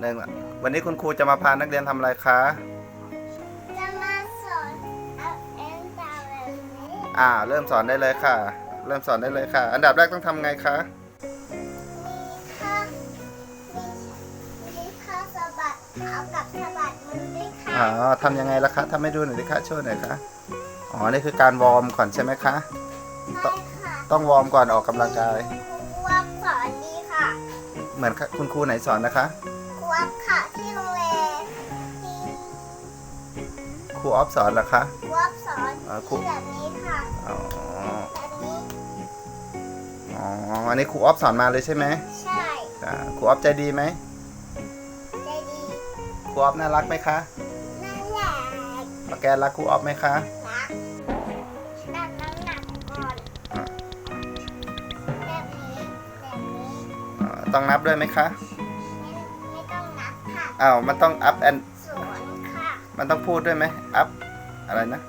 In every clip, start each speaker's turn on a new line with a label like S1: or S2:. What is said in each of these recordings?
S1: หนึ่งวันนี้คุณครูจะมาพานักเรียนทำอะไรคะ
S2: จะมาสอนเอาเอ็นตาแบบนี้
S1: อ่า เริ่มสอนได้เลยค่ะ เริ่มสอนได้เลยค่ะ อันดับแรกต้องทำไงคะ
S2: มีค่ามีมีค่าสะบัดเอากับสะบัดมือด้วยค่ะ
S1: อ๋อทำยังไงล่ะคะทำให้ดูหน่อยดิคะช่วยหน่อยคะอ๋อ นี่คือการวอร์มก่อนใช่ไหมคะ
S2: ใช่ค่ะ
S1: ต้องวอร์มก่อนออกกำลังกาย
S2: ครูวับสอนดีค่ะ
S1: เหมือนคุณครูไหนสอนนะคะ
S2: ครู วับค่ะที่โรงเรียนที่
S1: ครูออฟสอนเหรอคะ
S2: ครูวับสอน
S1: อ่าครู
S2: ที่แบบนี้ค่ะ
S1: อ๋อ
S2: แบบนี้
S1: อ๋อ อันนี้ครูออฟสอนมาเลยใช่ไหม
S2: ใช่
S1: อ่าครูออฟใจดีไหม
S2: ใจดี
S1: ครูออฟน่ารักไหมคะ
S2: นั่นแหละ
S1: ป้าแกนรักครูออฟไหมคะ
S2: รักดันน้ำหนักก่อนแบบนี้แบบนี้
S1: อ๋อต้องนับด้วยไหมคะ
S2: อ้า
S1: วมันต้อง up and
S2: สวนค่ะ
S1: มันต้องพูดด้วยไหม up อะไรนะ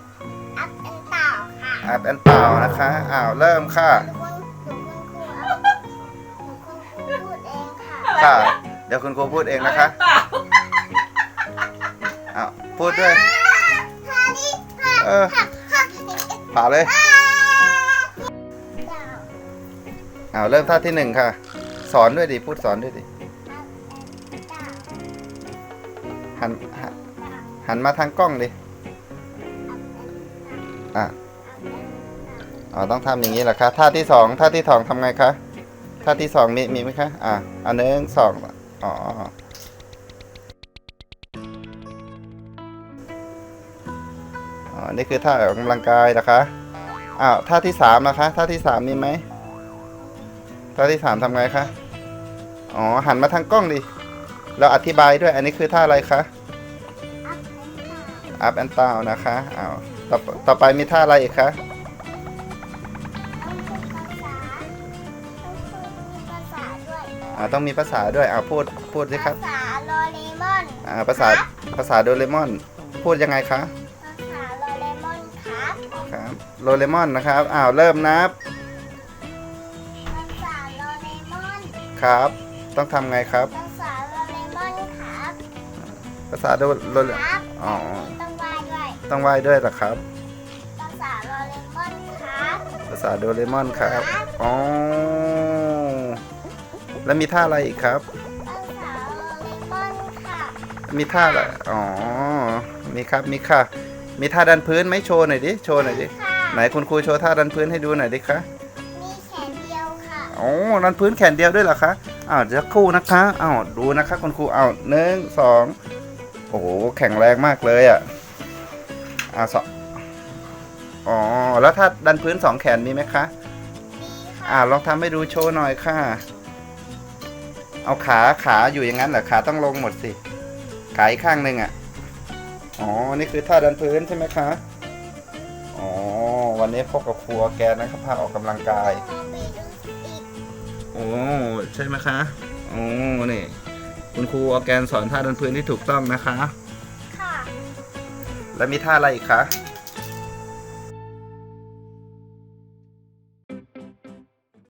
S2: อัพแอนเต่าค่ะ
S1: up and เปล่านะคะอ้าวเริ่มค่ะ
S2: หนูคุณหนูคุณครูเอาหนูคุณครูพูดเองค่ะ
S1: ค่ะ เดี๋ยวคุณครูพูดเองนะคะอ้าวพูดด้วย
S2: พาดิพา
S1: เออ
S2: ค่ะค่ะ
S1: เปล่าเลย
S2: เต่า
S1: อ้าวเริ่มท่าที่หนึ่งค่ะ สอนด้วยดิพูดสอนด้วยดิ หันหันมาทางกล้องดิ
S2: อะอ๋อต้
S1: องทำอย่างนี้เหรอคะท่าที่สองท่าที่สองทำไงคะท่าที่สองมีมีไหมคะ อะอันหนึ่งสองอ๋ออ๋อนี่คือท่าออกกำลังกายนะคะอ้าวท่าที่สามนะคะ ท่าที่สามมีไหมท่าที่สามทำไงคะ อ๋อ หันมาทางกล้องดิ เราอธิบายด้วยอันนี้คือท่าอะไรคะ
S2: อัพแอนเต่า
S1: up and down นะคะอ้าวต่อต่อไปมีท่าอะไรอีกคะ
S2: ต้องพูดภาษาต้องพูดภาษาด้วย
S1: อ่าต้องมีภาษาด้วยอ่าพูดพูดสิครับ
S2: ภาษาโดเรมอน
S1: อ่าภาษาภาษาโดเรมอน พูดยังไงคะ
S2: ภาษาโดเรมอนครับ
S1: ครับโดเรมอนนะครับอ้าวเริ่มนับ
S2: ภาษาโดเรมอน
S1: ครับ ต้องทำไง
S2: ครับ
S1: ภาษาโดโดเร
S2: ครับ
S1: อ๋อ
S2: ต้องไหว้ด้วย
S1: ต้องไหว้ด้วยเหรอครับ
S2: ภาษาโดเรมอนครับ
S1: ภาษาโดเรมอนครับอ๋อแล้วมีท่าอะไรอีกครับ
S2: ภาษาโดเรมอนค่ะ
S1: มีท่าอะไรอ๋อมีครับมีค่ะ มีท่าดันพื้นไหมโชว์หน่อยดิโชว์หน่อยดิ
S2: ค่ะ
S1: ไหนคุณครูโชว์ท่าดันพื้นให้ดูหน่อยดิคะ
S2: มีแขนเดียวค่ะ
S1: โอ้ดันพื้นแขนเดียวด้วยเหรอคะอ้าวเดี๋ยวครู่นะคะอ้าวดูนะคะคุณครูอ้าวหนึ่งสอง โอ้โห แข็งแรงมากเลยอะอ้าวสองอ๋อ แล้วถ้าดันพื้นสองแขนมีไหมคะ
S2: มีค่ะ
S1: อ่าลองทำให้ดูโชว์หน่อยค่ะ เอาขาขาอยู่อย่างนั้นเหรอขาต้องลงหมดสิ ขาอีกข้างหนึ่งอะ อ๋อ นี่คือท่าดันพื้นใช่ไหมคะ อ๋อ วันนี้พบกับครัวแกนนะครับพาออกกำลังกาย
S2: เราไปดูอีก
S1: โอ้ ใช่ไหมคะ โอ้ นี่ คุณครูออร์แกนสอนท่าเดินพื้นที่ถูกต้องนะคะ
S2: ค่ะ
S1: แล้วมีท่าอะไรอีกคะ
S2: ม